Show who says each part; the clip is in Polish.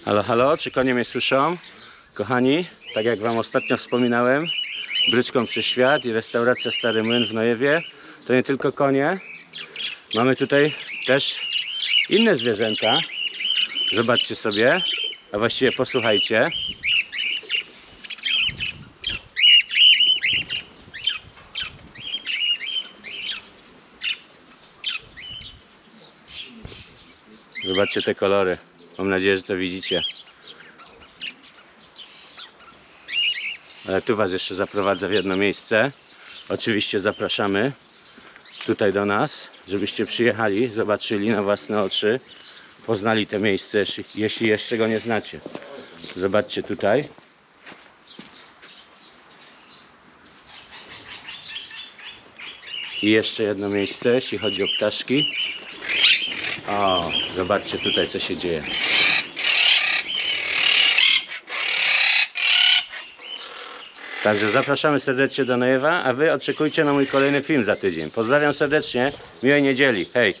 Speaker 1: Halo, halo, czy konie mnie słyszą? Kochani, tak jak Wam ostatnio wspominałem, Bryczką przez Świat i restauracja Stary Młyn w Nojewie, to nie tylko konie. Mamy tutaj też inne zwierzęta. Zobaczcie sobie, a właściwie posłuchajcie. Zobaczcie te kolory. Mam nadzieję, że to widzicie. Ale tu Was jeszcze zaprowadzę w jedno miejsce. Oczywiście zapraszamy tutaj do nas, żebyście przyjechali, zobaczyli na własne oczy, poznali te miejsce, jeśli jeszcze go nie znacie. Zobaczcie tutaj. I jeszcze jedno miejsce, jeśli chodzi o ptaszki. O, zobaczcie tutaj, co się dzieje. Także zapraszamy serdecznie do Nojewa, a Wy oczekujcie na mój kolejny film za tydzień. Pozdrawiam serdecznie, miłej niedzieli, hej!